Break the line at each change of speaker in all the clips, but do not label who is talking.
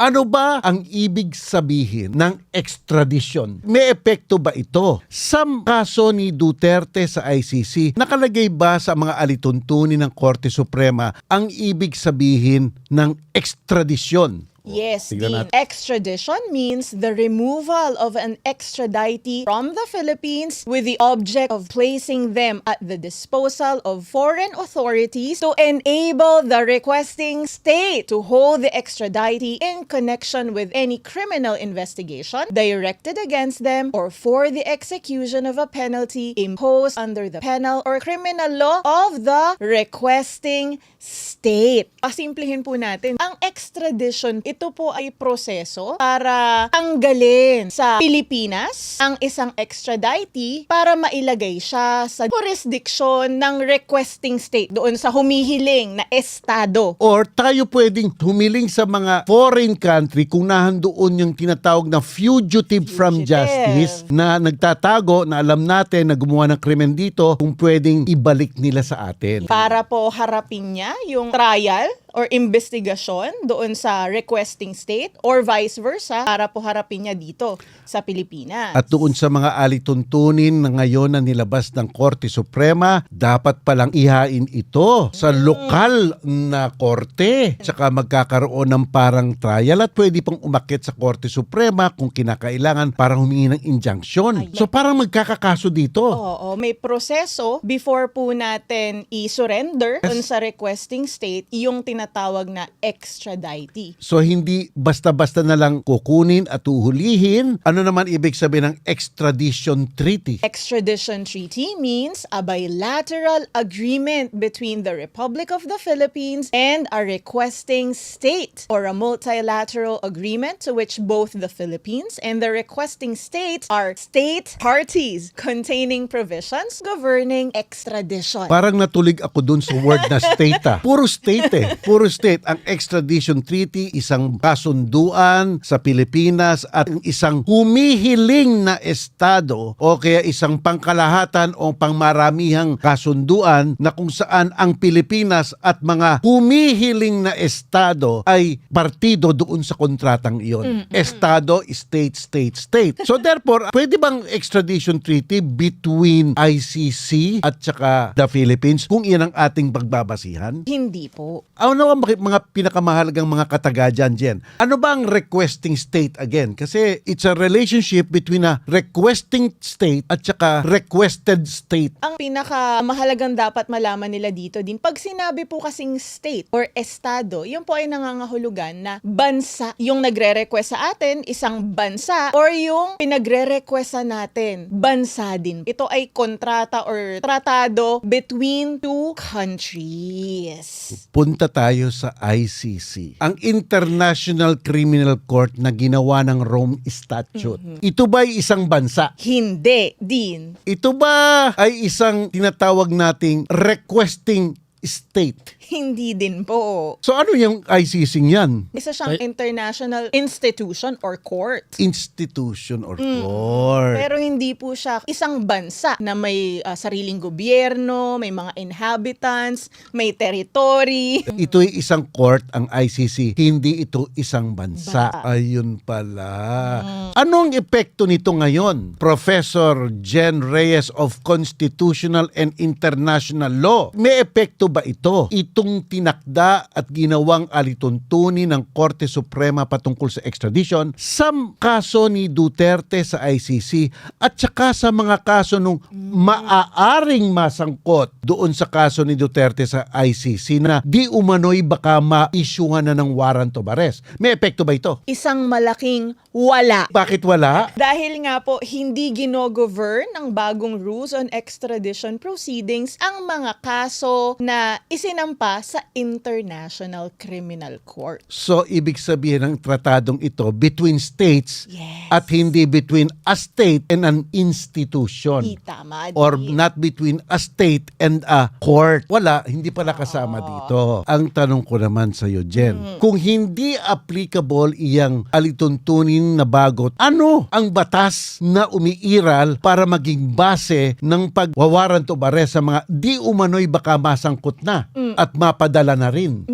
Ano ba ang ibig sabihin ng extradition? May epekto ba ito? Sa kaso ni Duterte sa ICC, nakalagay ba sa mga alituntunin ng Korte Suprema ang ibig sabihin ng extradition?
Yes,
tignan natin.
extradition means the removal of an extraditee from the Philippines with the object of placing them at the disposal of foreign authorities to enable the requesting state to hold the extraditee in connection with any criminal investigation directed against them or for the execution of a penalty imposed under the penal or criminal law of the requesting state. Pasimplihin po natin, ang extradition, ito po ay proseso para tanggalin sa Pilipinas ang isang extraditee para mailagay siya sa jurisdiction ng requesting state doon sa humihiling na estado.
Or tayo pwedeng humiling sa mga foreign country kung nahandoon yung tinatawag na fugitive, from
Fugitive.
justice na nagtatago na alam natin na gumawa ng krimen dito kung pwedeng ibalik nila sa atin.
Para po harapin niya yung trial or investigasyon doon sa requesting state or vice versa para po harapin niya dito sa Pilipinas.
At doon sa mga alituntunin na ngayon na nilabas ng Korte Suprema, dapat palang ihain ito sa lokal na korte. Tsaka magkakaroon ng parang trial at pwede pang umakit sa Korte Suprema kung kinakailangan para humingi ng injunction. So parang magkakakaso dito.
Oo, may proseso before po natin i-surrender doon sa requesting state yung tinatawag na extraditee.
So hindi basta-basta na lang kukunin at uhulihin. Ano naman ibig sabihin ng extradition treaty?
Extradition treaty means a bilateral agreement between the Republic of the Philippines and a requesting state or a multilateral agreement to which both the Philippines and the requesting state are state parties containing provisions governing extradition.
Parang natulig ako dun sa word na state ah. Puro state eh. Puro state. Ang extradition treaty, isang kasunduan sa Pilipinas at isang humihiling na estado o kaya isang pangkalahatan o pangmaramihang kasunduan na kung saan ang Pilipinas at mga humihiling na estado ay partido doon sa kontratang iyon. Estado, state, state, state. So therefore, pwede bang extradition treaty between ICC at saka the Philippines kung iyan ang ating pagbabasihan?
Hindi po.
Ano ang mga- pinakamahalagang mga katagadyan dyan? Ano ba ang requesting state again? Kasi it's a relationship between a requesting state at saka requested state.
Ang pinakamahalagang dapat malaman nila dito din, pag sinabi po kasing state or estado, yun po ay nangangahulugan na bansa yung nagre-request sa atin, isang bansa, or yung pinagre-request sa natin, bansa din. Ito ay kontrata or tratado between two countries.
Punta tayo sa ICC. Ang International Criminal Court na ginawa ng Rome Statute. Ito ba ay isang bansa?
Hindi din.
Ito ba ay isang tinatawag nating requesting state?
Hindi din po.
So ano yung ICC yan?
Isa siyang international institution or court.
Institution or court.
Pero hindi po siya isang bansa na may ah, sariling gobyerno, may mga inhabitants, may territory.
Ito ay isang court, ang ICC. Hindi ito isang bansa.
Ba.
Ayun pala. Anong epekto nito ngayon? Professor Jen Reyes of Constitutional and International Law. May epekto ba ito? Itong tinakda at ginawang alituntunin ng Korte Suprema patungkol sa extradition sa kaso ni Duterte sa ICC at saka sa mga kaso nung maaaring masangkot doon sa kaso ni Duterte sa ICC na di umano'y baka ma-issuehan na ng warrant of arrest. May epekto ba ito?
Isang malaking wala.
Bakit wala?
Dahil nga po, hindi ginogovern ng bagong rules on extradition proceedings ang mga kaso na isinampa sa International Criminal Court.
So, ibig sabihin ng tratadong ito between states
Yes.
at hindi between a state and an institution.
Di tama
Or not between a state and a court. Wala, hindi pala kasama dito. Ang tanong ko naman sa iyo, Jen, kung hindi applicable iyang alituntunin na bagot, ano ang batas na umiiral para maging base ng pagwawarant o arrest sa mga di umano'y baka masangkot na at mapadala na rin?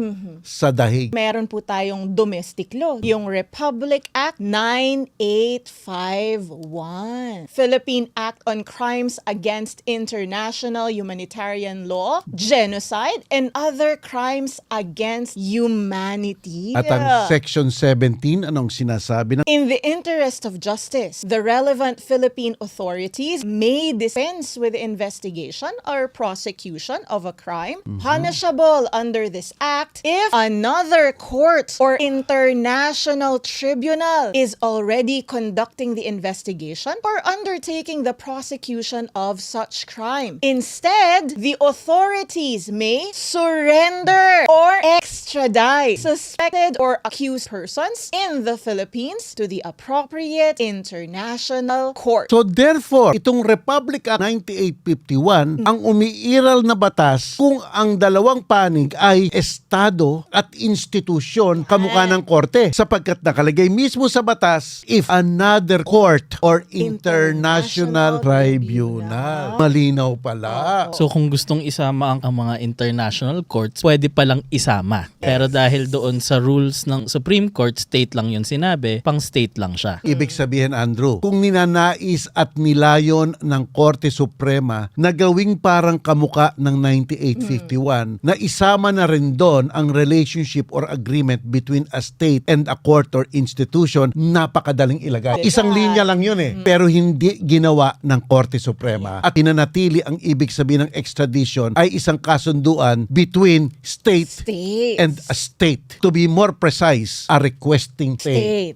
Sa dahig.
Meron po tayong domestic law, yung Republic Act 9851, Philippine Act on Crimes Against International Humanitarian Law, Genocide, and other crimes against humanity.
At ang Section 17, anong sinasabi ng
In the interest of justice, the relevant Philippine authorities may dispense with investigation or prosecution of a crime punishable under this act if another court or international tribunal is already conducting the investigation or undertaking the prosecution of such crime. Instead, the authorities may surrender or extradite suspected or accused persons in the Philippines to the appropriate international court.
So therefore, itong Republic Act 9851 ang umiiral na batas kung ang dalawang panig ay estado at institusyon kamukha ng korte sapagkat nakalagay mismo sa batas if another court or international
International
tribunal. Malinaw pala.
So kung gustong isama ang, ang mga international courts, pwede palang isama. Pero dahil doon sa rules ng Supreme Court, state lang yun sinabi, pang state lang siya.
Ibig sabihin, Andrew, kung ninanais at nilayon ng Korte Suprema na gawing parang kamuka ng 9851, na isama na rin doon ang relationship or agreement between a state and a court or institution, napakadaling ilagay. Isang linya lang yun eh, pero hindi ginawa ng Korte Suprema. At pinanatili ang ibig sabihin ng extradition ay isang kasunduan between state
States.
and a state. To be more precise, a requesting state.
State.